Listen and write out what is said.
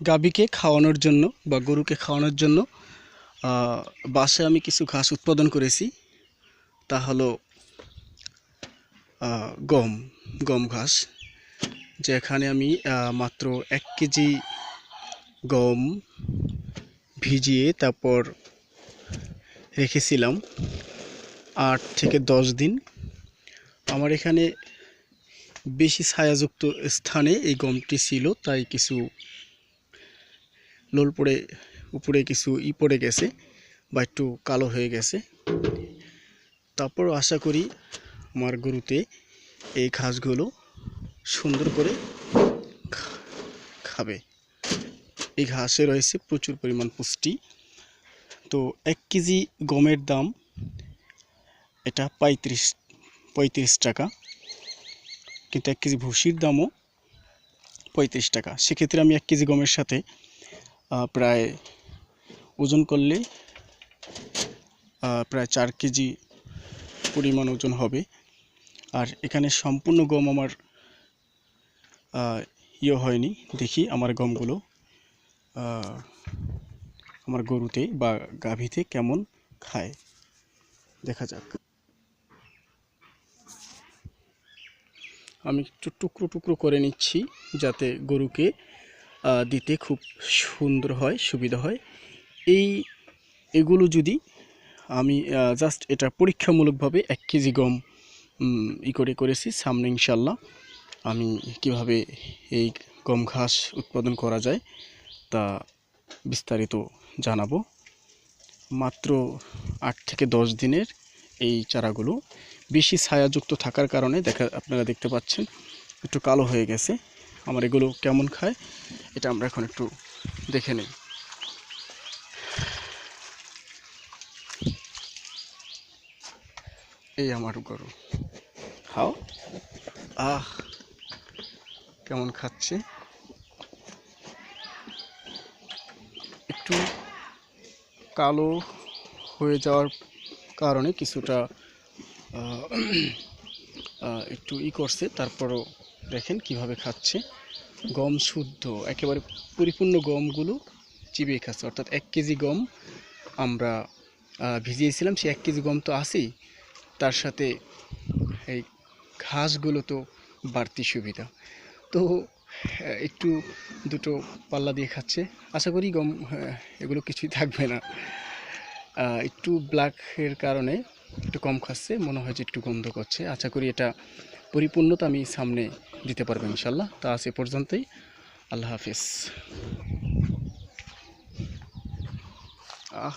গাভীকে খাওয়ানোর জন্য বা গরুকে খাওয়ানোর জন্য বাসায় আমি কিছু ঘাস উৎপাদন করেছি। তা হলো গম গম ঘাস, যেখানে আমি মাত্র এক কেজি গম ভিজিয়ে তারপর রেখেছিলাম আট থেকে দশ দিন। আমার এখানে বেশি ছায়াযুক্ত স্থানে এই গমটি ছিল, তাই কিছু লোল পড়ে উপরে কিছু ই পড়ে গেছে বা একটু কালো হয়ে গেছে। তারপর আশা করি আমার গরুতে এই ঘাসগুলো সুন্দর করে খাবে। এই ঘাসে রয়েছে প্রচুর পরিমাণ পুষ্টি। তো এক কেজি গমের দাম এটা পঁয়ত্রিশ পঁয়ত্রিশ টাকা। কিন্তু এক কেজি ভুসির দামও পঁয়ত্রিশ টাকা। সেক্ষেত্রে আমি এক কেজি গমের সাথে প্রায় ওজন করলে প্রায় চার কেজি পরিমাণ ওজন হবে। আর এখানে সম্পূর্ণ গম আমার ইয়ে হয়নি। দেখি আমার গমগুলো আমার গরুতে বা গাভীতে কেমন খায়। দেখা যাক। আমি একটু টুকরো টুকরো করে নিচ্ছি যাতে গরুকে দিতে খুব সুন্দর হয়, সুবিধা হয়। এই এগুলো যদি আমি জাস্ট এটা পরীক্ষামূলকভাবে এক কেজি গম ই করে করেছি, সামনে ইনশাল্লাহ আমি কীভাবে এই গম ঘাস উৎপাদন করা যায় তা বিস্তারিত জানাব। মাত্র আট থেকে দশ দিনের এই চারাগুলো বেশি ছায়াযুক্ত থাকার কারণে দেখা, আপনারা দেখতে পাচ্ছেন একটু কালো হয়ে গেছে। আমার এগুলো কেমন খায়, এটা আমরা এখন একটু দেখে নিই। এই আমার গরু। খাও। আহ, কেমন খাচ্ছে। একটু কালো হয়ে যাওয়ার কারণে কিছুটা একটু ই করছে, তারপরও দেখেন কীভাবে খাচ্ছে। গম শুদ্ধ, একেবারে পরিপূর্ণ গমগুলো চিবিয়ে খাচ্ছে। অর্থাৎ এক কেজি গম আমরা ভিজিয়েছিলাম, সেই এক কেজি গম তো আছেই। তার সাথে এই ঘাসগুলো তো বাড়তি সুবিধা। তো একটু দুটো পাল্লা দিয়ে খাচ্ছে। আশা করি গম এগুলো কিছুই থাকবে না। একটু ব্ল্যাকের কারণে একটু কম খাচ্ছে। মনে হয় যে একটু গন্ধ করছে। আশা করি এটা পরিপূর্ণতা আমি সামনে দিতে পারব ইনশাল্লাহ তা আজ এ পর্যন্তই। আল্লাহ হাফিজ। আহ।